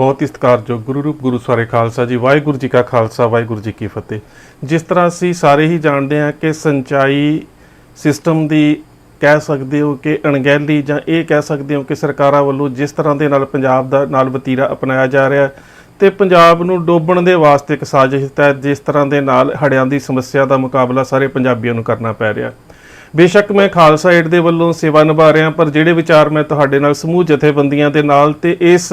ਬਹੁਤ ਹੀ ਸਤਿਕਾਰਯੋਗ ਗੁਰੂ ਰੂਪ ਗੁਰੂ ਸਾਰੇ ਖਾਲਸਾ ਜੀ, ਵਾਹਿਗੁਰੂ ਜੀ ਕਾ ਖਾਲਸਾ, ਵਾਹਿਗੁਰੂ ਜੀ ਕੀ ਫਤਿਹ। ਜਿਸ ਤਰ੍ਹਾਂ ਅਸੀਂ ਸਾਰੇ ਹੀ ਜਾਣਦੇ ਹਾਂ ਕਿ ਸਿੰਚਾਈ ਸਿਸਟਮ ਦੀ ਕਹਿ ਸਕਦੇ ਹੋ ਕਿ ਅਣਗਹਿਲੀ ਜਾਂ ਇਹ ਕਹਿ ਸਕਦੇ ਹੋ ਕਿ ਸਰਕਾਰਾਂ ਵੱਲੋਂ ਜਿਸ ਤਰ੍ਹਾਂ ਦੇ ਨਾਲ ਪੰਜਾਬ ਦਾ ਨਾਲ ਵਤੀਰਾ ਅਪਣਾਇਆ ਜਾ ਰਿਹਾ ਹੈ ਤੇ ਪੰਜਾਬ ਨੂੰ ਡੋਬਣ ਦੇ ਵਾਸਤੇ ਇੱਕ ਸਾਜ਼ਿਸ਼ ਹੈ ਜਿਸ ਤਰ੍ਹਾਂ ਦੇ ਨਾਲ ਹੜਿਆਂ ਦੀ ਸਮੱਸਿਆ ਦਾ ਮੁਕਾਬਲਾ ਸਾਰੇ ਪੰਜਾਬੀਆਂ ਨੂੰ ਕਰਨਾ ਪੈ ਰਿਹਾ ਬੇਸ਼ੱਕ ਮੈਂ ਖਾਲਸਾ ਏਡ ਦੇ ਵੱਲੋਂ ਸੇਵਾ ਨਿਭਾ ਰਿਹਾ ਪਰ ਜਿਹੜੇ ਵਿਚਾਰ ਮੈਂ ਤੁਹਾਡੇ ਨਾਲ ਸਮੂਹ ਜਥੇਬੰਦੀਆਂ ਦੇ ਨਾਲ ਤੇ ਇਸ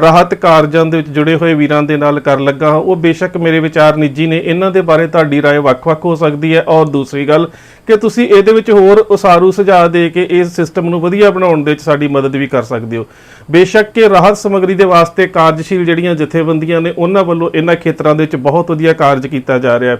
ਰਾਹਤ ਕਾਰਜਾਂ ਦੇ ਵਿੱਚ ਜੁੜੇ ਹੋਏ ਵੀਰਾਂ ਦੇ ਨਾਲ ਕਰਨ ਲੱਗਾ ਹਾਂ ਉਹ ਬੇਸ਼ੱਕ ਮੇਰੇ ਵਿਚਾਰ ਨਿੱਜੀ ਨੇ ਇਹਨਾਂ ਦੇ ਬਾਰੇ ਤੁਹਾਡੀ رائے ਵੱਖ-ਵੱਖ ਹੋ ਸਕਦੀ ਹੈ ਔਰ ਦੂਸਰੀ ਗੱਲ ਕਿ ਤੁਸੀਂ ਇਹਦੇ ਵਿੱਚ ਹੋਰ ਉਸਾਰੂ ਸੁਝਾਅ ਦੇ ਕੇ ਇਸ ਸਿਸਟਮ ਨੂੰ ਵਧੀਆ ਬਣਾਉਣ ਦੇ ਵਿੱਚ ਸਾਡੀ ਮਦਦ ਵੀ ਕਰ ਸਕਦੇ ਹੋ। ਬੇਸ਼ੱਕ ਕਿ ਰਾਹਤ ਸਮੱਗਰੀ ਦੇ ਵਾਸਤੇ ਕਾਰਜਸ਼ੀਲ ਜਿਹੜੀਆਂ ਜਥੇਬੰਦੀਆਂ ਨੇ, ਉਹਨਾਂ ਵੱਲੋਂ ਇਹਨਾਂ ਖੇਤਰਾਂ ਦੇ ਵਿੱਚ ਬਹੁਤ ਵਧੀਆ ਕਾਰਜ ਕੀਤਾ ਜਾ ਰਿਹਾ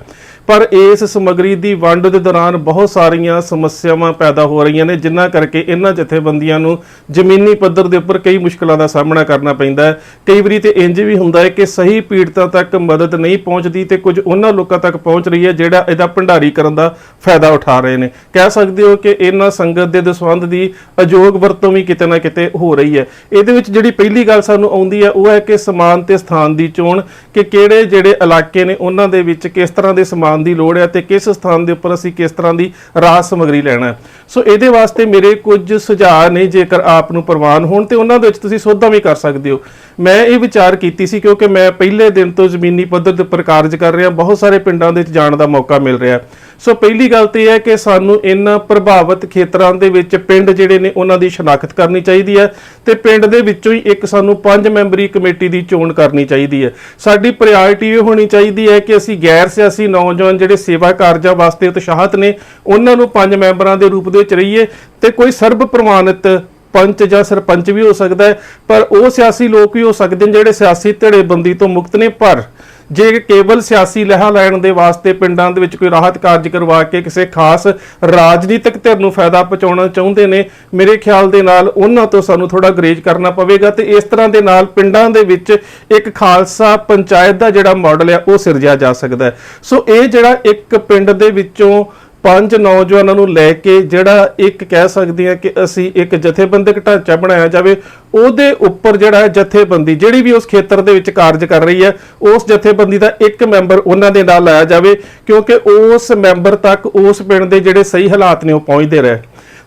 ਪਰ ਇਸ ਸਮੱਗਰੀ ਦੀ ਵੰਡ ਦੇ ਦੌਰਾਨ ਬਹੁਤ ਸਾਰੀਆਂ ਸਮੱਸਿਆਵਾਂ ਪੈਦਾ ਹੋ ਰਹੀਆਂ ਨੇ ਜਿਨ੍ਹਾਂ ਕਰਕੇ ਇਹਨਾਂ ਜਥੇਬੰਦੀਆਂ ਨੂੰ ਜ਼ਮੀਨੀ ਪੱਧਰ ਦੇ ਉੱਪਰ ਕਈ ਮੁਸ਼ਕਲਾਂ ਦਾ ਸਾਹਮਣਾ ਕਰਨਾ ਪੈਂਦਾ ਹੈ। ਕਈ ਵਾਰੀ ਤੇ ਇੰਜ ਵੀ ਹੁੰਦਾ ਹੈ ਕਿ ਸਹੀ ਪੀੜਤਾਂ ਤੱਕ ਮਦਦ ਨਹੀਂ ਪਹੁੰਚਦੀ ਤੇ ਕੁਝ ਉਹਨਾਂ ਲੋਕਾਂ ਤੱਕ ਪਹੁੰਚ ਰਹੀ ਹੈ, ਜਿਹੜਾ ਇਹਦਾ ਭੰਡਾਰੀ ਕਰਨ ਦਾ ਫਾਇਦਾ ਉਠਾ ਰਹੇ ਨੇ। ਕਹਿ ਸਕਦੇ ਹੋ ਕਿ ਇਹਨਾਂ ਸੰਗਤ ਦੇ ਦਸਵੰਧ ਦੀ ਅਯੋਗ ਵਰਤੋਂ ਵੀ ਕਿਤੇ ਨਾ ਕਿਤੇ ਹੋ ਰਹੀ ਹੈ। ਇਹਦੇ ਵਿੱਚ ਜਿਹੜੀ ਪਹਿਲੀ ਗੱਲ ਸਾਨੂੰ ਆਉਂਦੀ ਹੈ, ਉਹ ਹੈ ਕਿ ਸਮਾਨ ਤੇ ਸਥਾਨ ਦੀ ਚੋਣ, ਕਿ ਕਿਹੜੇ ਜਿਹੜੇ ਇਲਾਕੇ ਨੇ, ਉਹਨਾਂ ਦੇ ਵਿੱਚ ਕਿਸ ਤਰ੍ਹਾਂ ਦੇ ਸਮਾਨ ਦੀ ਲੋੜ ਹੈ ਤੇ ਕਿਸ ਸਥਾਨ ਦੇ ਉੱਪਰ ਅਸੀਂ ਕਿਸ ਤਰ੍ਹਾਂ ਦੀ ਰਾਜ ਸਮੱਗਰੀ ਲੈਣਾ ਸੋ ਇਹਦੇ ਵਾਸਤੇ ਮੇਰੇ ਕੁਝ ਸੁਝਾਅ ਨੇ ਜੇਕਰ ਆਪ ਨੂੰ ਪ੍ਰਵਾਨ ਹੋਣ ਤੇ ਉਹਨਾਂ ਦੇ ਵਿੱਚ ਤੁਸੀਂ ਸੋਧਾਂ ਵੀ ਕਰ ਸਕਦੇ ਹੋ। ਮੈਂ ਇਹ ਵਿਚਾਰ ਕੀਤੀ ਸੀ ਕਿਉਂਕਿ ਮੈਂ ਪਹਿਲੇ ਦਿਨ ਤੋਂ ਜ਼ਮੀਨੀ ਪੱਧਰ ਦੇ ਉੱਪਰ ਕਾਰਜ ਕਰ ਰਿਹਾ, ਬਹੁਤ ਸਾਰੇ ਪਿੰਡਾਂ ਦੇ ਵਿੱਚ ਜਾਣ ਦਾ ਮੌਕਾ ਮਿਲ ਰਿਹਾ। ਸੋ ਪਹਿਲੀ ਗੱਲ ਤੇ ਇਹ ਹੈ ਕਿ ਸਾਨੂੰ ਇਹਨਾਂ ਪ੍ਰਭਾਵਿਤ ਖੇਤਰਾਂ ਦੇ ਵਿੱਚ ਪਿੰਡ ਜਿਹੜੇ ਨੇ ਉਹਨਾਂ ਦੀ ਸ਼ਨਾਖਤ ਕਰਨੀ ਚਾਹੀਦੀ ਹੈ ਤੇ ਪਿੰਡ ਦੇ ਵਿੱਚੋਂ ਹੀ ਇੱਕ ਸਾਨੂੰ ਪੰਜ ਮੈਂਬਰੀ ਕਮੇਟੀ ਦੀ ਚੋਣ ਕਰਨੀ ਚਾਹੀਦੀ ਹੈ। ਸਾਡੀ ਪ੍ਰਾਇੋਰਟੀ ਇਹ ਹੋਣੀ ਚਾਹੀਦੀ ਹੈ ਕਿ ਅਸੀਂ ਗੈਰ ਸਿਆਸੀ ਨੌਜਵਾਨ ਜਿਹੜੇ ਸੇਵਾ ਕਾਰਜਾਂ ਵਾਸਤੇ ਉਤਸ਼ਾਹਤ ਨੇ, ਉਹਨਾਂ ਨੂੰ ਪੰਜ ਮੈਂਬਰਾਂ ਦੇ ਰੂਪ ਦੇ ਵਿੱਚ ਰਹੀਏ ਤੇ ਕੋਈ ਸਰਬ ਪ੍ਰਮਾਣਿਤ ਪੰਚ ਜਾਂ ਸਰਪੰਚ ਵੀ ਹੋ ਸਕਦਾ ਹੈ, ਪਰ ਉਹ ਸਿਆਸੀ ਲੋਕ ਵੀ ਹੋ ਸਕਦੇ ਨੇ ਜਿਹੜੇ ਸਿਆਸੀ ਧੜੇਬੰਦੀ ਤੋਂ ਮੁਕਤ ਨੇ, ਪਰ ਜੇ ਕੇਵਲ ਸਿਆਸੀ ਲਹਾ ਲੈਣ ਦੇ ਵਾਸਤੇ ਪਿੰਡਾਂ ਦੇ ਵਿੱਚ ਕੋਈ ਰਾਹਤ ਕਾਰਜ ਕਰਵਾ ਕੇ ਕਿਸੇ ਖਾਸ ਰਾਜਨੀਤਿਕ ਧਿਰ ਨੂੰ ਫਾਇਦਾ ਪਹੁੰਚਾਉਣਾ ਚਾਹੁੰਦੇ ਨੇ, ਮੇਰੇ ਖਿਆਲ ਦੇ ਨਾਲ ਉਹਨਾਂ ਤੋਂ ਸਾਨੂੰ ਥੋੜਾ ਗਰੇਜ ਕਰਨਾ ਪਵੇਗਾ ਤੇ ਇਸ ਤਰ੍ਹਾਂ ਦੇ ਨਾਲ ਪਿੰਡਾਂ ਦੇ ਵਿੱਚ ਇੱਕ ਖਾਲਸਾ ਪੰਚਾਇਤ ਦਾ ਜਿਹੜਾ ਮਾਡਲ ਹੈ ਉਹ ਸਿਰਜਿਆ ਜਾ ਸਕਦਾ ਸੋ ਇਹ ਜਿਹੜਾ ਇੱਕ ਪਿੰਡ ਦੇ ਵਿੱਚੋਂ ਪੰਜ ਨੌਜਵਾਨਾਂ ਨੂੰ ਲੈ ਕੇ ਜਿਹੜਾ ਇੱਕ ਕਹਿ ਸਕਦੇ ਆ ਕਿ ਅਸੀਂ ਇੱਕ ਜਥੇਬੰਦਕ ਢਾਂਚਾ ਬਣਾਇਆ ਜਾਵੇ, ਉਹਦੇ ਉੱਪਰ ਜਿਹੜਾ ਹੈ ਜਥੇਬੰਦੀ ਜਿਹੜੀ ਵੀ ਉਸ ਖੇਤਰ ਦੇ ਵਿੱਚ ਕਾਰਜ ਕਰ ਰਹੀ ਹੈ, ਉਸ ਜਥੇਬੰਦੀ ਦਾ ਇੱਕ ਮੈਂਬਰ ਉਹਨਾਂ ਦੇ ਨਾਲ ਲਾਇਆ ਜਾਵੇ, ਕਿਉਂਕਿ ਉਸ ਮੈਂਬਰ ਤੱਕ ਉਸ ਪਿੰਡ ਦੇ ਜਿਹੜੇ ਸਹੀ ਹਾਲਾਤ ਨੇ ਉਹ ਪਹੁੰਚਦੇ ਰਹੇ।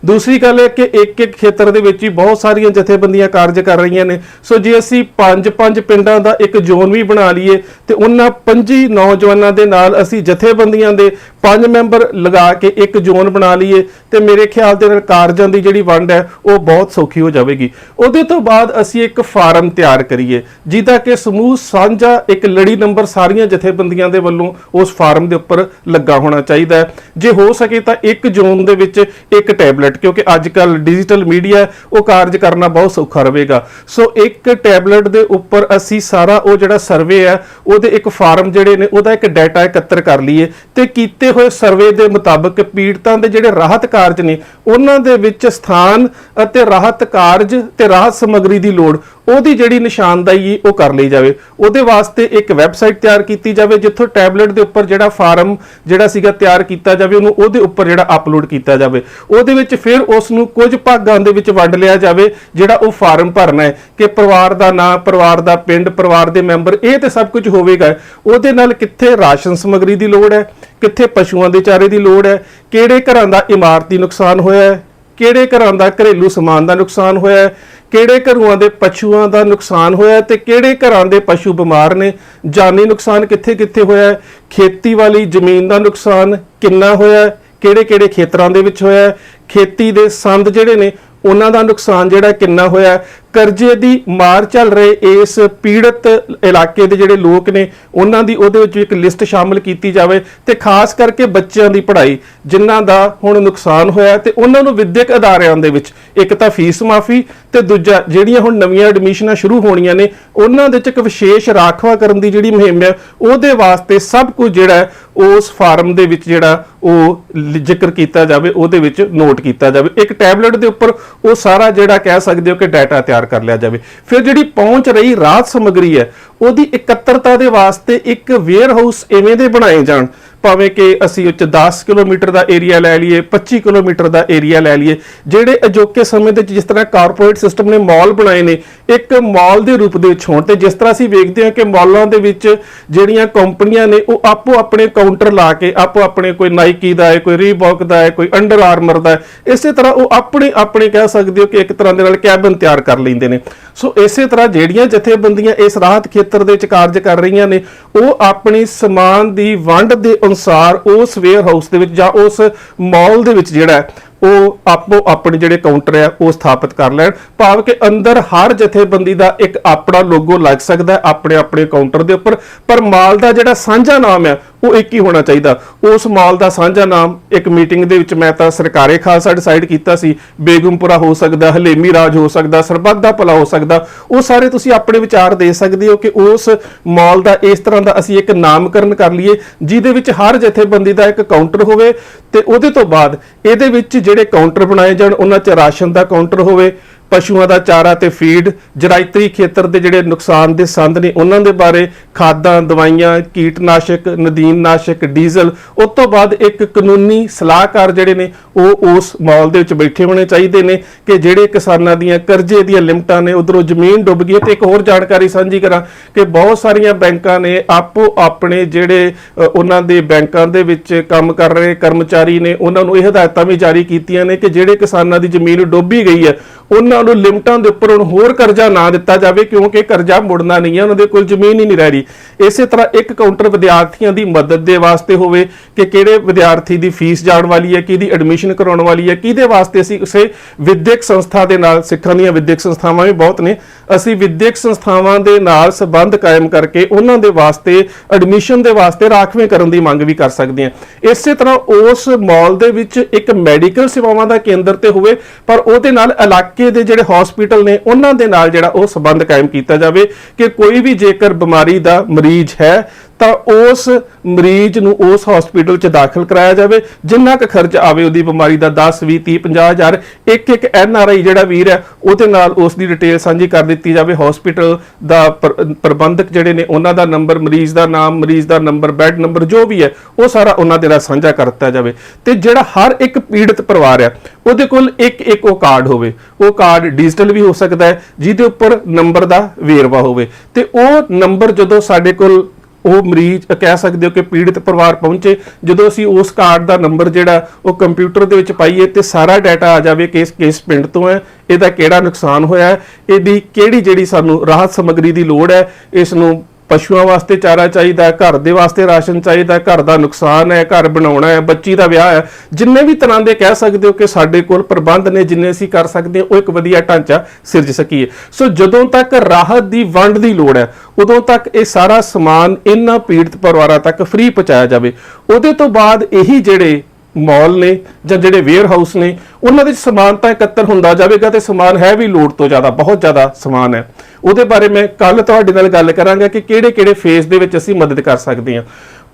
ਦੂਸਰੀ ਗੱਲ ਹੈ ਕਿ ਇੱਕ ਇੱਕ ਖੇਤਰ ਦੇ ਵਿੱਚ ਹੀ ਬਹੁਤ ਸਾਰੀਆਂ ਜਥੇਬੰਦੀਆਂ ਕਾਰਜ ਕਰ ਰਹੀਆਂ ਨੇ। ਸੋ ਜੇ ਅਸੀਂ ਪੰਜ ਪੰਜ ਪਿੰਡਾਂ ਦਾ ਇੱਕ ਜ਼ੋਨ ਵੀ ਬਣਾ ਲਈਏ, ਤੇ ਉਹਨਾਂ ਪੰਜੀ ਨੌਜਵਾਨਾਂ ਦੇ ਨਾਲ ਅਸੀਂ ਜਥੇਬੰਦੀਆਂ ਦੇ ਪੰਜ ਮੈਂਬਰ ਲਗਾ ਕੇ ਇੱਕ ਜ਼ੋਨ ਬਣਾ ਲਈਏ ਤੇ ਮੇਰੇ ਖਿਆਲ ਦੇ ਨਾਲ ਕਾਰਜਾਂ ਦੀ ਜਿਹੜੀ ਵੰਡ ਹੈ, ਉਹ ਬਹੁਤ ਸੌਖੀ ਹੋ ਜਾਵੇਗੀ। ਉਹਦੇ ਤੋਂ ਬਾਅਦ ਅਸੀਂ ਇੱਕ ਫਾਰਮ ਤਿਆਰ ਕਰੀਏ, ਜਿਹਦਾ ਕਿ ਸਮੂਹ ਸਾਂਝਾ ਇੱਕ ਲੜੀ ਨੰਬਰ ਸਾਰੀਆਂ ਜਥੇਬੰਦੀਆਂ ਦੇ ਵੱਲੋਂ ਉਸ ਫਾਰਮ ਦੇ ਉੱਪਰ ਲੱਗਾ ਹੋਣਾ ਚਾਹੀਦਾ ਹੈ। ਜੇ ਹੋ ਸਕੇ ਤਾਂ ਇੱਕ ਜ਼ੋਨ ਦੇ ਵਿੱਚ ਇੱਕ ਟੈਬਲੇਟ, ਕਿਉਂਕਿ ਅੱਜ ਕੱਲ ਡਿਜੀਟਲ ਮੀਡੀਆ ਉਹ ਕਾਰਜ ਕਰਨਾ ਬਹੁਤ ਸੌਖਾ ਰਹੇਗਾ। ਸੋ ਇੱਕ ਟੈਬਲੇਟ ਦੇ ਉੱਪਰ ਅਸੀਂ ਸਾਰਾ ਉਹ ਜਿਹੜਾ ਸਰਵੇ ਹੈ, ਉਹਦੇ ਇੱਕ ਫਾਰਮ ਜਿਹੜੇ ਨੇ, ਉਹਦਾ ਇੱਕ ਡਾਟਾ ਇਕੱਤਰ ਕਰ ਲਈਏ ਤੇ ਕੀਤੇ ਹੋਏ ਸਰਵੇ ਦੇ ਮੁਤਾਬਕ ਪੀੜਤਾਂ ਦੇ ਜਿਹੜੇ ਰਾਹਤ ਕਾਰਜ ਨੇ, ਉਹਨਾਂ ਦੇ ਵਿੱਚ ਸਥਾਨ ਅਤੇ ਰਾਹਤ ਕਾਰਜ ਤੇ ਰਾਹਤ ਸਮੱਗਰੀ ਦੀ ਲੋੜ। ਉਹਦੀ ਜਿਹੜੀ ਨਿਸ਼ਾਨਦਾਈ ਉਹ ਕਰ ਲਈ ਜਾਵੇ। ਉਹਦੇ ਵਾਸਤੇ ਇੱਕ ਵੈਬਸਾਈਟ ਤਿਆਰ ਕੀਤੀ ਜਾਵੇ, ਜਿੱਥੋਂ ਟੈਬਲੇਟ ਦੇ ਉੱਪਰ ਜਿਹੜਾ ਫਾਰਮ ਜਿਹੜਾ ਸੀਗਾ ਤਿਆਰ ਕੀਤਾ ਜਾਵੇ, ਉਹਨੂੰ ਉਹਦੇ ਉੱਪਰ ਜਿਹੜਾ ਅਪਲੋਡ ਕੀਤਾ ਜਾਵੇ। ਉਹਦੇ ਵਿੱਚ ਫਿਰ ਉਸ ਨੂੰ ਕੁਝ ਭਾਗਾਂ ਦੇ ਵਿੱਚ ਵੰਡ ਲਿਆ ਜਾਵੇ, ਜਿਹੜਾ ਉਹ ਫਾਰਮ ਭਰਨਾ ਹੈ ਕਿ ਪਰਿਵਾਰ ਦਾ ਨਾਂ, ਪਰਿਵਾਰ ਦਾ ਪਿੰਡ, ਪਰਿਵਾਰ ਦੇ ਮੈਂਬਰ, ਇਹ ਤੇ ਸਭ ਕੁਝ ਹੋਵੇਗਾ। ਉਹਦੇ ਨਾਲ ਕਿੱਥੇ ਰਾਸ਼ਨ ਸਮੱਗਰੀ ਦੀ ਲੋੜ ਹੈ, ਕਿੱਥੇ ਪਸ਼ੂਆਂ ਦੇ ਚਾਰੇ ਦੀ ਲੋੜ ਹੈ, ਕਿਹੜੇ ਘਰਾਂ ਦਾ ਇਮਾਰਤੀ ਨੁਕਸਾਨ ਹੋਇਆ ਹੈ ਕਿਹੜੇ ਘਰਾਂ ਦਾ ਘਰੇਲੂ ਸਮਾਨ ਦਾ ਨੁਕਸਾਨ ਹੋਇਆ ਹੈ? ਕਿਹੜੇ ਘਰਾਂ ਦੇ ਪਸ਼ੂਆਂ ਦਾ ਨੁਕਸਾਨ ਹੋਇਆ ਹੈ ਤੇ ਕਿਹੜੇ ਘਰਾਂ ਦੇ ਪਸ਼ੂ ਬਿਮਾਰ ਨੇ? ਜਾਨੀ ਨੁਕਸਾਨ ਕਿੱਥੇ ਕਿੱਥੇ ਹੋਇਆ ਖੇਤੀ ਵਾਲੀ ਜ਼ਮੀਨ ਦਾ ਨੁਕਸਾਨ ਕਿੰਨਾ ਹੋਇਆ ਕਿਹੜੇ ਕਿਹੜੇ ਖੇਤਰਾਂ ਦੇ ਵਿੱਚ ਹੋਇਆ ਖੇਤੀ ਦੇ ਸੰਦ ਜਿਹੜੇ ਨੇ ਉਹਨਾਂ ਦਾ ਨੁਕਸਾਨ ਜਿਹੜਾ ਕਿੰਨਾ ਹੋਇਆ ਕਰਜ਼ੇ ਦੀ ਮਾਰ ਚੱਲ ਰਹੇ ਇਸ ਪੀੜਤ ਇਲਾਕੇ ਦੇ ਜਿਹੜੇ ਲੋਕ ਨੇ, ਉਹਨਾਂ ਦੀ ਉਹਦੇ ਵਿੱਚ ਇੱਕ ਲਿਸਟ ਸ਼ਾਮਲ ਕੀਤੀ ਜਾਵੇ ਤੇ ਖਾਸ ਕਰਕੇ ਬੱਚਿਆਂ ਦੀ ਪੜ੍ਹਾਈ, ਜਿਨ੍ਹਾਂ ਦਾ ਹੁਣ ਨੁਕਸਾਨ ਹੋਇਆ ਤੇ ਉਹਨਾਂ ਨੂੰ ਵਿਦਿਅਕ ਅਦਾਰਿਆਂ ਦੇ ਵਿੱਚ ਇੱਕ ਤਾਂ ਫੀਸ ਮਾਫੀ ਤੇ ਦੂਜਾ ਜਿਹੜੀਆਂ ਹੁਣ ਨਵੀਆਂ ਐਡਮਿਸ਼ਨਾਂ ਸ਼ੁਰੂ ਹੋਣੀਆਂ ਨੇ, ਉਹਨਾਂ ਦੇ ਵਿੱਚ ਇੱਕ ਵਿਸ਼ੇਸ਼ ਰਾਖਵਾ ਕਰਨ ਦੀ ਜਿਹੜੀ ਮੁਹਿੰਮ ਹੈ, ਉਹਦੇ ਵਾਸਤੇ ਸਭ ਕੁਝ ਜਿਹੜਾ ਉਸ ਫਾਰਮ ਦੇ ਵਿੱਚ ਜਿਹੜਾ ਉਹ ਜ਼ਿਕਰ ਕੀਤਾ ਜਾਵੇ, ਉਹਦੇ ਵਿੱਚ ਨੋਟ ਕੀਤਾ ਜਾਵੇ। ਇੱਕ ਟੈਬਲੇਟ ਦੇ ਉੱਪਰ ਉਹ ਸਾਰਾ ਜਿਹੜਾ ਕਹਿ ਸਕਦੇ ਹੋ ਕਿ ਡਾਟਾ ਤਿਆਰ ਕਰ ਲਿਆ ਜਾਵੇ। ਫਿਰ ਜਿਹੜੀ ਪਹੁੰਚ ਰਹੀ ਰਾਹਤ ਸਮੱਗਰੀ ਹੈ, ਉਹਦੀ ਇਕੱਤਰਤਾ ਦੇ ਵਾਸਤੇ ਇੱਕ ਵੇਅਰ ਹਾਊਸ ਐਵੇਂ ਦੇ ਬਣਾਏ ਜਾਣ। ਭਾਵੇਂ ਕਿ ਅਸੀਂ ਉੱਚ 10 ਕਿਲੋਮੀਟਰ ਦਾ ਏਰੀਆ ਲੈ ਲਈਏ 25 ਕਿਲੋਮੀਟਰ ਦਾ ਏਰੀਆ ਲੈ ਲਈਏ, ਜਿਹੜੇ ਅਜੋਕੇ ਸਮੇਂ ਦੇ ਜਿਸ ਤਰ੍ਹਾਂ ਕਾਰਪੋਰੇਟ ਸਿਸਟਮ ਨੇ ਮਾਲ ਬਣਾਏ ਨੇ, ਇੱਕ ਮਾਲ ਦੇ ਰੂਪ ਦੇ ਵਿੱਚ ਹੋਣ ਤੇ ਜਿਸ ਤਰ੍ਹਾਂ ਅਸੀਂ ਵੇਖਦੇ ਹਾਂ ਕਿ ਮਾਲਾਂ ਦੇ ਵਿੱਚ ਜਿਹੜੀਆਂ ਕੰਪਨੀਆਂ ਨੇ, ਉਹ ਆਪੋ ਆਪਣੇ ਕਾਊਂਟਰ ਲਾ ਕੇ, ਆਪੋ ਆਪਣੇ ਕੋਈ ਨਾਈਕੀ ਦਾ ਹੈ, ਕੋਈ ਰੀਬੌਕ ਦਾ ਹੈ, ਕੋਈ ਅੰਡਰ ਆਰਮਰ ਦਾ ਹੈ, ਇਸੇ ਤਰ੍ਹਾਂ ਉਹ ਆਪਣੇ ਆਪਣੇ ਕਹਿ ਸਕਦੇ ਹੋ ਕਿ ਇੱਕ ਤਰ੍ਹਾਂ ਦੇ ਨਾਲ ਕੈਬਨ ਤਿਆਰ ਕਰ ਲੈਂਦੇ ਨੇ। ਸੋ ਇਸੇ ਤਰ੍ਹਾਂ ਜਿਹੜੀਆਂ ਜਥੇਬੰਦੀਆਂ ਇਸ ਰਾਹਤ ਖੇਤਰ ਦੇ ਵਿੱਚ ਕਾਰਜ ਕਰ ਰਹੀਆਂ ਨੇ, ਉਹ ਆਪਣੀ ਸਮਾਨ ਦੀ ਵੰਡ ਦੇ ਅਨੁਸਾਰ ਉਸ ਵੇਅਰ ਹਾਊਸ ਦੇ ਵਿੱਚ ਜਾਂ ਉਸ ਮਾਲ ਦੇ ਵਿੱਚ ਜਿਹੜਾ ਉਹ ਆਪੋ ਆਪਣੇ ਜਿਹੜੇ ਕਾਊਂਟਰ ਹੈ ਉਹ ਸਥਾਪਿਤ ਕਰ ਲੈਣ। ਭਾਵ ਕਿ ਅੰਦਰ ਹਰ ਜਥੇਬੰਦੀ ਦਾ ਇੱਕ ਆਪਣਾ ਲੋਗੋ ਲੱਗ ਸਕਦਾ ਆਪਣੇ ਆਪਣੇ ਕਾਊਂਟਰ ਦੇ ਉੱਪਰ। ਪਰ ਮਾਲ ਦਾ ਜਿਹੜਾ ਸਾਂਝਾ ਨਾਮ ਹੈ ਉਹ ਇੱਕ ਹੀ ਹੋਣਾ ਚਾਹੀਦਾ। ਉਸ ਮਾਲ ਦਾ ਸਾਂਝਾ ਨਾਮ ਇੱਕ ਮੀਟਿੰਗ ਦੇ ਵਿੱਚ ਮੈਂ ਤਾਂ ਸਰਕਾਰੇ ਖਾਲਸਾ ਡਿਸਾਈਡ ਕੀਤਾ ਸੀ ਬੇਗਮਪੁਰਾ ਹੋ ਸਕਦਾ, ਹਲੇਮੀ ਰਾਜ ਹੋ ਸਕਦਾ, ਸਰਬੱਤ ਦਾ ਭਲਾ ਹੋ ਸਕਦਾ। ਉਹ ਸਾਰੇ ਤੁਸੀਂ ਆਪਣੇ ਵਿਚਾਰ ਦੇ ਸਕਦੇ ਹੋ ਕਿ ਉਸ ਮਾਲ ਦਾ ਇਸ ਤਰ੍ਹਾਂ ਦਾ ਅਸੀਂ ਇੱਕ ਨਾਮਕਰਨ ਕਰ ਲਈਏ, ਜਿਹਦੇ ਵਿੱਚ ਹਰ ਜਥੇਬੰਦੀ ਦਾ ਇੱਕ ਕਾਊਂਟਰ ਹੋਵੇ ਤੇ ਉਹਦੇ ਤੋਂ ਬਾਅਦ ਇਹਦੇ ਵਿੱਚ ਜਿਹੜੇ ਕਾਊਂਟਰ ਬਣਾਏ ਜਾਣ ਉਹਨਾਂ 'ਚ ਰਾਸ਼ਨ ਦਾ ਕਾਊਂਟਰ ਹੋਵੇ ਪਸ਼ੂਆਂ ਦਾ ਚਾਰਾ ਤੇ ਫੀਡ, ਜਰਾਇਤਰੀ ਖੇਤਰ ਦੇ ਜਿਹੜੇ ਨੁਕਸਾਨ ਦੇ ਸੰਦ ਨੇ, ਉਹਨਾਂ ਦੇ ਬਾਰੇ ਖਾਦਾਂ, ਦਵਾਈਆਂ, ਕੀਟਨਾਸ਼ਕ, ਨਦੀਨਨਾਸ਼ਕ, ਡੀਜ਼ਲ, ਉਸ ਤੋਂ ਬਾਅਦ ਇੱਕ ਕਾਨੂੰਨੀ ਸਲਾਹਕਾਰ ਜਿਹੜੇ ਨੇ, ਉਹ ਉਸ ਮਾਲ ਦੇ ਵਿੱਚ ਬੈਠੇ ਹੋਣੇ ਚਾਹੀਦੇ ਨੇ ਕਿ ਜਿਹੜੇ ਕਿਸਾਨਾਂ ਦੀਆਂ ਕਰਜ਼ੇ ਦੀਆਂ ਲਿਮਟਾਂ ਨੇ, ਉਧਰੋਂ ਜ਼ਮੀਨ ਡੁੱਬ ਗਈ ਹੈ ਤੇ ਇੱਕ ਹੋਰ ਜਾਣਕਾਰੀ ਸਾਂਝੀ ਕਰਾਂ ਕਿ ਬਹੁਤ ਸਾਰੀਆਂ ਬੈਂਕਾਂ ਨੇ ਆਪੋ ਆਪਣੇ ਜਿਹੜੇ ਉਹਨਾਂ ਦੇ ਬੈਂਕਾਂ ਦੇ ਵਿੱਚ ਕੰਮ ਕਰ ਰਹੇ ਕਰਮਚਾਰੀ ਨੇ, ਉਹਨਾਂ ਨੂੰ ਇਹ ਹਦਾਇਤਾਂ ਵੀ ਜਾਰੀ ਕੀਤੀਆਂ ਨੇ ਕਿ ਜਿਹੜੇ ਕਿਸਾਨਾਂ ਦੀ ਜ਼ਮੀਨ ਡੁੱਬੀ ਗਈ ਹੈ ਉਹਨਾਂ ਨੂੰ ਲਿਮਟਾਂ ਦੇ ਉੱਪਰ ਹੁਣ ਹੋਰ ਕਰਜ਼ਾ ਨਾ ਦਿੱਤਾ ਜਾਵੇ, ਕਿਉਂਕਿ ਕਰਜ਼ਾ ਮੁੜਨਾ ਨਹੀਂ ਹੈ, ਉਹਨਾਂ ਦੇ ਕੋਲ ਜ਼ਮੀਨ ਹੀ ਨਹੀਂ ਰਹਿ ਰਹੀ। ਇਸੇ ਤਰ੍ਹਾਂ ਇੱਕ ਕਾਊਂਟਰ ਵਿਦਿਆਰਥੀਆਂ ਦੀ ਮਦਦ ਦੇ ਵਾਸਤੇ ਹੋਵੇ ਕਿ ਕਿਹੜੇ ਵਿਦਿਆਰਥੀ ਦੀ ਫੀਸ ਜਾਣ ਵਾਲੀ ਹੈ, ਕਿਹਦੀ ਐਡਮਿਸ਼ਨ ਕਰਾਉਣ ਵਾਲੀ ਹੈ, ਕਿਹਦੇ ਵਾਸਤੇ ਅਸੀਂ ਕਿਸੇ ਵਿਦਿਅਕ ਸੰਸਥਾ ਦੇ ਨਾਲ, ਸਿੱਖਾਂ ਦੀਆਂ ਵਿਦਿਅਕ ਸੰਸਥਾਵਾਂ ਵੀ ਬਹੁਤ ਨੇ, ਅਸੀਂ ਵਿਦਿਅਕ ਸੰਸਥਾਵਾਂ ਦੇ ਨਾਲ ਸਬੰਧ ਕਾਇਮ ਕਰਕੇ ਉਹਨਾਂ ਦੇ ਵਾਸਤੇ ਐਡਮਿਸ਼ਨ ਦੇ ਵਾਸਤੇ ਰਾਖਵੇਂ ਕਰਨ ਦੀ ਮੰਗ ਵੀ ਕਰ ਸਕਦੇ ਹਾਂ। ਇਸੇ ਤਰ੍ਹਾਂ ਉਸ ਮਾਲ ਦੇ ਵਿੱਚ ਇੱਕ ਮੈਡੀਕਲ ਸੇਵਾਵਾਂ ਦਾ ਕੇਂਦਰ ਤੇ ਹੋਵੇ, ਪਰ ਉਹਦੇ ਨਾਲ ਇਲਾਕੇ ਦੇ ਜਿਹੜੇ ਹਸਪੀਟਲ ਨੇ, ਉਹਨਾਂ ਦੇ ਨਾਲ ਜਿਹੜਾ ਉਹ ਸਬੰਧ ਕਾਇਮ ਕੀਤਾ ਜਾਵੇ ਕਿ ਕੋਈ ਵੀ ਜੇਕਰ ਬਿਮਾਰੀ ਦਾ ਮਰੀਜ਼ ਹੈ ਤਾਂ ਉਸ ਮਰੀਜ਼ ਨੂੰ ਉਸ ਹਸਪੀਟਲ 'ਚ ਦਾਖਲ ਕਰਾਇਆ ਜਾਵੇ, ਜਿੰਨਾ ਕੁ ਖਰਚ ਆਵੇ ਉਹਦੀ ਬਿਮਾਰੀ ਦਾ 10 20 30 50 ਹਜ਼ਾਰ, ਇੱਕ ਇੱਕ ਐਨ ਆਰ ਆਈ ਜਿਹੜਾ ਵੀਰ ਹੈ, ਉਹਦੇ ਨਾਲ ਉਸ ਦੀ ਡਿਟੇਲ ਸਾਂਝੀ ਕਰ ਦਿੱਤੀ ਜਾਵੇ। ਹਸਪੀਟਲ ਦਾ ਪ੍ਰ- ਪ੍ਰਬੰਧਕ ਜਿਹੜੇ ਨੇ, ਉਹਨਾਂ ਦਾ ਨੰਬਰ ਮਰੀਜ਼ ਦਾ ਨਾਮ, ਮਰੀਜ਼ ਦਾ ਨੰਬਰ ਬੈੱਡ ਨੰਬਰ ਜੋ ਵੀ ਹੈ, ਉਹ ਸਾਰਾ ਉਹਨਾਂ ਦੇ ਨਾਲ ਸਾਂਝਾ ਕਰ ਦਿੱਤਾ ਜਾਵੇ। ਤੇ ਜਿਹੜਾ ਹਰ ਇੱਕ ਪੀੜਤ ਪਰਿਵਾਰ ਹੈ, ਉਹਦੇ ਕੋਲ ਇੱਕ ਇੱਕ ਉਹ ਕਾਰਡ ਹੋਵੇ। ਉਹ ਕਾਰਡ ਡਿਜੀਟਲ ਵੀ ਹੋ ਸਕਦਾ ਹੈ, ਜਿਹਦੇ ਉੱਪਰ ਨੰਬਰ ਦਾ ਵੇਰਵਾ ਹੋਵੇ। ਤੇ ਉਹ ਨੰਬਰ ਜਦੋਂ ਸਾਡੇ ਕੋਲ ਉਹ ਮਰੀਜ਼ ਕਹਿ ਸਕਦੇ ਹੋ ਕਿ ਪੀੜਿਤ ਪਰਿਵਾਰ ਪਹੁੰਚੇ। ਜਦੋਂ ਅਸੀਂ ਉਸ ਕਾਰਡ ਦਾ ਨੰਬਰ ਜਿਹੜਾ, ਉਹ ਕੰਪਿਊਟਰ ਦੇ ਵਿੱਚ ਪਾਈਏ ਤੇ ਸਾਰਾ ਡਾਟਾ ਆ ਜਾਵੇ ਕਿ ਇਸ ਕੇਸ ਪਿੰਡ ਤੋਂ ਹੈ, ਇਹਦਾ ਕਿਹੜਾ ਨੁਕਸਾਨ ਹੋਇਆ ਹੈ, ਇਹਦੀ ਕਿਹੜੀ ਜਿਹੜੀ ਸਾਨੂੰ ਰਾਹਤ ਸਮੱਗਰੀ ਦੀ ਲੋੜ ਹੈ, ਇਸ ਨੂੰ ਪਸ਼ੂਆਂ ਵਾਸਤੇ ਚਾਰਾ ਚਾਹੀਦਾ ਹੈ ਘਰ ਦੇ ਵਾਸਤੇ ਰਾਸ਼ਨ ਚਾਹੀਦਾ ਹੈ ਘਰ ਦਾ ਨੁਕਸਾਨ ਹੈ, ਘਰ ਬਣਾਉਣਾ ਹੈ, ਬੱਚੀ ਦਾ ਵਿਆਹ ਹੈ। ਜਿੰਨੇ ਵੀ ਤਰ੍ਹਾਂ ਦੇ ਕਹਿ ਸਕਦੇ ਹੋ ਕਿ ਸਾਡੇ ਕੋਲ ਪ੍ਰਬੰਧ ਨੇ, ਜਿੰਨੇ ਅਸੀਂ ਕਰ ਸਕਦੇ ਹਾਂ, ਉਹ ਇੱਕ ਵਧੀਆ ਢਾਂਚਾ ਸਿਰਜ ਸਕੀਏ। ਸੋ ਜਦੋਂ ਤੱਕ ਰਾਹਤ ਦੀ ਵੰਡ ਦੀ ਲੋੜ ਹੈ, ਉਦੋਂ ਤੱਕ ਇਹ ਸਾਰਾ ਸਮਾਨ ਇਹਨਾਂ ਪੀੜਤ ਪਰਿਵਾਰਾਂ ਤੱਕ ਫ੍ਰੀ ਪਹੁੰਚਾਇਆ ਜਾਵੇ। ਉਹਦੇ ਤੋਂ ਬਾਅਦ ਇਹੀ ਜਿਹੜੇ ਮਾਲ ਨੇ ਜਾਂ ਜਿਹੜੇ ਵੇਅਰ ਹਾਊਸ ਨੇ, ਉਹਨਾਂ ਦੇ ਸਮਾਨ ਤਾਂ ਇਕੱਤਰ ਹੁੰਦਾ ਜਾਵੇਗਾ ਤੇ ਸਮਾਨ ਹੈ ਵੀ ਲੋੜ ਤੋਂ ਜ਼ਿਆਦਾ, ਬਹੁਤ ਜ਼ਿਆਦਾ ਸਮਾਨ ਹੈ। ਉਹਦੇ ਬਾਰੇ ਮੈਂ ਕੱਲ ਤੁਹਾਡੇ ਨਾਲ ਗੱਲ ਕਰਾਂਗਾ ਕਿ ਕਿਹੜੇ-ਕਿਹੜੇ ਫੇਸ ਦੇ ਵਿੱਚ ਅਸੀਂ ਮਦਦ ਕਰ ਸਕਦੇ ਹਾਂ।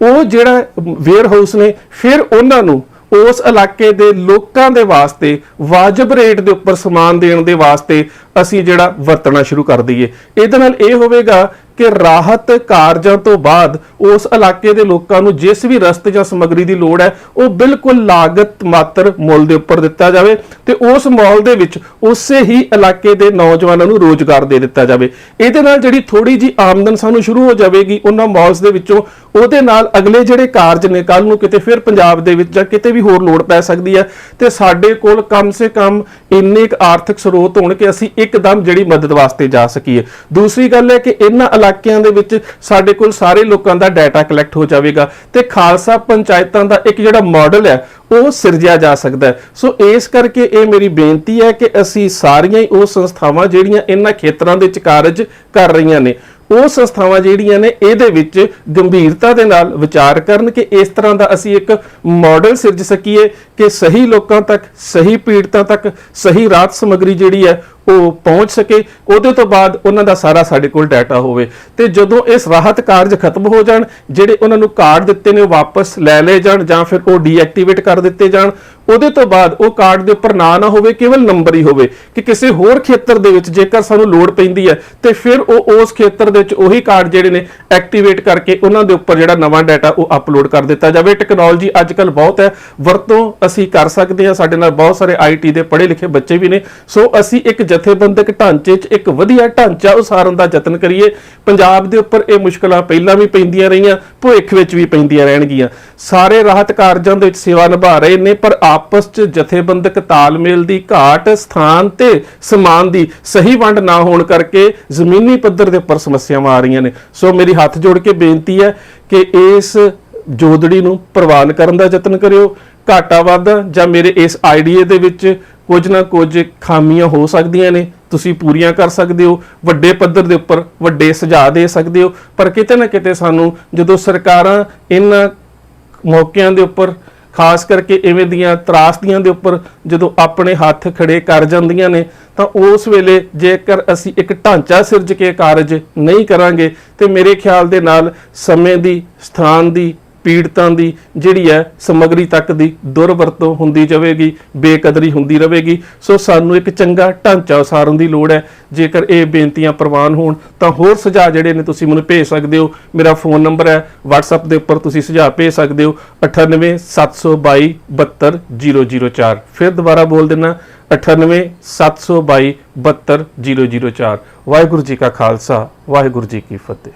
ਉਹ ਜਿਹੜਾ ਵੇਅਰ ਹਾਊਸ ਨੇ, ਫਿਰ ਉਹਨਾਂ ਨੂੰ ਉਸ ਇਲਾਕੇ ਦੇ ਲੋਕਾਂ ਦੇ ਵਾਸਤੇ, ਵਾਜਬ ਰੇਟ ਦੇ ਉੱਪਰ ਸਮਾਨ ਦੇਣ ਦੇ ਵਾਸਤੇ ਅਸੀਂ ਜਿਹੜਾ ਵਰਤਣਾ ਸ਼ੁਰੂ ਕਰ ਦਈਏ। ਇਹਦੇ ਨਾਲ ਇਹ ਹੋਵੇਗਾ ਕਿ ਰਾਹਤ ਕਾਰਜਾਂ ਤੋਂ ਬਾਅਦ ਉਸ ਇਲਾਕੇ ਦੇ ਲੋਕਾਂ ਨੂੰ ਜਿਸ ਵੀ ਰਸਤੇ ਜਾਂ ਸਮੱਗਰੀ ਦੀ ਲੋੜ ਹੈ, ਉਹ ਬਿਲਕੁਲ ਲਾਗਤ ਮਾਤਰ ਮੁੱਲ ਦੇ ਉੱਪਰ ਦਿੱਤਾ ਜਾਵੇ ਤੇ ਉਸ ਮਾਲ ਦੇ ਵਿੱਚ ਉਸੇ ਹੀ ਇਲਾਕੇ ਦੇ ਨੌਜਵਾਨਾਂ ਨੂੰ ਰੋਜ਼ਗਾਰ ਦੇ ਦਿੱਤਾ ਜਾਵੇ। ਇਹਦੇ ਨਾਲ ਜਿਹੜੀ ਥੋੜੀ ਜੀ ਆਮਦਨ ਸਾਨੂੰ ਸ਼ੁਰੂ ਹੋ ਜਾਵੇਗੀ ਉਹਨਾਂ ਮਾਲਸ ਦੇ ਵਿੱਚੋਂ, ਉਹਦੇ ਨਾਲ ਅਗਲੇ ਜਿਹੜੇ ਕਾਰਜ ਨੇ ਕੱਲ ਨੂੰ ਕਿਤੇ ਫਿਰ ਪੰਜਾਬ ਦੇ ਵਿੱਚ ਜਾਂ ਕਿਤੇ ਵੀ ਹੋਰ ਲੋੜ ਪੈ ਸਕਦੀ ਹੈ ਤੇ ਸਾਡੇ ਕੋਲ ਕਮ ਸੇ ਕਮ ਇੰਨੇ ਕੁ ਆਰਥਿਕ ਸਰੋਤ ਹੋਣ ਕਿ ਅਸੀਂ ਇੱਕਦਮ ਜਿਹੜੀ ਮਦਦ ਵਾਸਤੇ ਜਾ ਸਕੀਏ। ਦੂਸਰੀ ਗੱਲ ਹੈ ਕਿ ਇਹਨਾਂ ਇਲਾਕਿਆਂ ਦੇ ਵਿੱਚ ਸਾਡੇ ਕੋਲ ਸਾਰੇ ਲੋਕਾਂ ਦਾ ਡਾਟਾ ਕਲੈਕਟ ਹੋ ਜਾਵੇਗਾ ਤੇ ਖਾਲਸਾ ਪੰਚਾਇਤਾਂ ਦਾ ਇੱਕ ਜਿਹੜਾ ਮਾਡਲ ਹੈ, ਉਹ ਸਿਰਜਿਆ ਜਾ ਸਕਦਾ ਹੈ। ਸੋ ਇਸ ਕਰਕੇ ਇਹ ਮੇਰੀ ਬੇਨਤੀ ਹੈ ਕਿ ਅਸੀਂ ਸਾਰੀਆਂ ਹੀ ਉਹ ਸੰਸਥਾਵਾਂ ਜਿਹੜੀਆਂ ਇਹਨਾਂ ਖੇਤਰਾਂ ਦੇ ਵਿੱਚ ਕਾਰਜ ਕਰ ਰਹੀਆਂ ਨੇ ਉਹ ਸੰਸਥਾਵਾਂ ਜਿਹੜੀਆਂ ਨੇ, ਇਹਦੇ ਵਿੱਚ ਗੰਭੀਰਤਾ ਦੇ ਨਾਲ ਵਿਚਾਰ ਕਰਨ ਕਿ ਇਸ ਤਰ੍ਹਾਂ ਦਾ ਅਸੀਂ ਇੱਕ ਮਾਡਲ ਸਿਰਜ ਸਕੀਏ ਕਿ ਸਹੀ ਲੋਕਾਂ ਤੱਕ, ਸਹੀ ਪੀੜਤਾਂ ਤੱਕ, ਸਹੀ ਰਾਹਤ ਸਮੱਗਰੀ ਜਿਹੜੀ ਹੈ, ਉਹ ਪਹੁੰਚ ਸਕੇ। ਉਹਦੇ ਤੋਂ ਬਾਅਦ ਉਹਨਾਂ ਦਾ ਸਾਰਾ ਸਾਡੇ ਕੋਲ ਡਾਟਾ ਹੋਵੇ। ਤੇ ਜਦੋਂ ਇਸ ਰਾਹਤ ਕਾਰਜ ਖਤਮ ਹੋ ਜਾਣ, ਜਿਹੜੇ ਉਹਨਾਂ ਨੂੰ ਕਾਰਡ ਦਿੱਤੇ ਨੇ, ਉਹ ਵਾਪਸ ਲੈ ਲਏ ਜਾਣ ਜਾਂ ਫਿਰ ਉਹ ਡੀਐਕਟੀਵੇਟ ਕਰ ਦਿੱਤੇ ਜਾਣ, ਉਹਦੇ ਤੋਂ ਬਾਅਦ ਉਹ ਕਾਰਡ ਦੇ ਉੱਪਰ ਨਾਂ ਨਾ ਹੋਵੇ, ਕੇਵਲ ਨੰਬਰ ਹੀ ਹੋਵੇ ਕਿ ਕਿਸੇ ਹੋਰ ਖੇਤਰ ਦੇ ਵਿੱਚ ਜੇਕਰ ਸਾਨੂੰ ਲੋੜ ਪੈਂਦੀ ਹੈ, ਤੇ ਫਿਰ ਉਹ ਉਸ ਖੇਤਰ ਦੇ ਦੇ ਵਿੱਚ ਉਹੀ ਕਾਰਡ ਜਿਹੜੇ ਨੇ ਐਕਟੀਵੇਟ ਕਰਕੇ ਉਹਨਾਂ ਦੇ ਉੱਪਰ ਜਿਹੜਾ ਨਵਾਂ ਡਾਟਾ ਉਹ ਅਪਲੋਡ ਕਰ ਦਿੱਤਾ ਜਾਵੇ। ਟੈਕਨੋਲੋਜੀ ਅੱਜ ਕੱਲ ਬਹੁਤ ਹੈ। ਵਰਤੋਂ ਅਸੀਂ ਕਰ ਸਕਦੇ ਹਾਂ। ਸਾਡੇ ਨਾਲ ਬਹੁਤ ਸਾਰੇ ਆਈਟੀ ਦੇ ਪੜ੍ਹੇ ਲਿਖੇ ਬੱਚੇ ਵੀ ਨੇ। ਸੋ ਅਸੀਂ ਇੱਕ ਜਥੇਬੰਦਕ ਢਾਂਚੇ 'ਚ ਇੱਕ ਵਧੀਆ ਢਾਂਚਾ ਉਸਾਰਨ ਦਾ ਯਤਨ ਕਰੀਏ। ਪੰਜਾਬ ਦੇ ਉੱਪਰ ਇਹ ਮੁਸ਼ਕਲਾਂ ਪਹਿਲਾਂ ਵੀ ਪੈਂਦੀਆਂ ਰਹੀਆਂ, ਭਵਿੱਖ ਵਿੱਚ ਵੀ ਪੈਂਦੀਆਂ ਰਹਿਣਗੀਆਂ। ਸਾਰੇ ਰਾਹਤ ਕਾਰਜਾਂ ਦੇ ਵਿੱਚ ਸੇਵਾ ਨਿਭਾ ਰਹੇ ਨੇ, ਪਰ ਆਪਸ 'ਚ ਜਥੇਬੰਦਕ ਤਾਲਮੇਲ ਦੀ ਘਾਟ ਸਥਾਨ ਤੇ ਸਮਾਨ ਦੀ ਸਹੀ ਵੰਡ ਨਾ ਹੋਣ ਕਰਕੇ ਜ਼ਮੀਨੀ ਪੱਧਰ ਦੇ ਉੱਪਰ ਸਮੱਸਿਆ ਸਮੱਸਿਆਵਾਂ ਆ ਰਹੀਆਂ ਨੇ। ਸੋ ਮੇਰੀ ਹੱਥ ਜੋੜ ਕੇ ਬੇਨਤੀ ਹੈ ਕਿ ਇਸ ਜੋਦੜੀ ਨੂੰ ਪ੍ਰਵਾਨ ਕਰਨ ਦਾ ਯਤਨ ਕਰਿਓ। ਘਾਟਾ ਵਾਧਾ ਜਾਂ ਮੇਰੇ ਇਸ ਆਈਡੀਏ ਦੇ ਵਿੱਚ ਕੁਝ ਨਾ ਕੁਝ ਖਾਮੀਆਂ ਹੋ ਸਕਦੀਆਂ ਨੇ। ਤੁਸੀਂ ਪੂਰੀਆਂ ਕਰ ਸਕਦੇ ਹੋ, ਵੱਡੇ ਪੱਧਰ ਦੇ ਉੱਪਰ ਵੱਡੇ ਸੁਝਾਅ ਦੇ ਸਕਦੇ ਹੋ। ਪਰ ਕਿਤੇ ਨਾ ਕਿਤੇ ਸਾਨੂੰ ਜਦੋਂ ਸਰਕਾਰਾਂ ਇਹਨਾਂ ਮੌਕਿਆਂ ਦੇ ਉੱਪਰ ਖਾਸ ਕਰਕੇ ਇਵੇਂ ਦੀਆਂ ਤਰਾਸਦੀਆਂ ਦੇ ਉੱਪਰ ਜਦੋਂ ਆਪਣੇ ਹੱਥ ਖੜੇ ਕਰ ਜਾਂਦੀਆਂ ਨੇ, ਤਾਂ ਉਸ ਵੇਲੇ ਜੇਕਰ ਅਸੀਂ ਇੱਕ ਢਾਂਚਾ ਸਿਰਜ ਕੇ ਕਾਰਜ ਨਹੀਂ ਕਰਾਂਗੇ, ਤੇ ਮੇਰੇ ਖਿਆਲ ਦੇ ਨਾਲ ਸਮੇਂ ਦੀ, ਸਥਾਨ ਦੀ ਪੀੜਤਾਂ ਦੀ ਜਿਹੜੀ ਹੈ ਸਮਗਰੀ ਤੱਕ ਦੀ ਦੁਰਵਰਤੋਂ ਹੁੰਦੀ ਜਾਵੇਗੀ, ਬੇਕਦਰੀ ਹੁੰਦੀ ਰਹੇਗੀ। ਸੋ ਸਾਨੂੰ ਇੱਕ ਚੰਗਾ ਢਾਂਚਾ ਉਸਾਰਨ ਦੀ ਲੋੜ ਹੈ। ਜੇਕਰ ਇਹ ਬੇਨਤੀਆਂ ਪ੍ਰਵਾਨ ਹੋਣ, ਤਾਂ ਹੋਰ ਸੁਝਾਅ ਜਿਹੜੇ ਨੇ ਤੁਸੀਂ ਮੈਨੂੰ ਭੇਜ ਸਕਦੇ ਹੋ। ਮੇਰਾ ਫੋਨ ਨੰਬਰ ਹੈ, WhatsApp ਦੇ ਉੱਪਰ ਤੁਸੀਂ ਸੁਝਾਅ ਭੇਜ ਸਕਦੇ ਹੋ। 98722 72004 ਫਿਰ ਦੁਬਾਰਾ ਬੋਲ ਦੇਣਾ 98722 72004 ਵਾਹਿਗੁਰੂ ਜੀ ਕਾ ਖਾਲਸਾ, ਵਾਹਿਗੁਰੂ ਜੀ ਕੀ ਫਤਿਹ।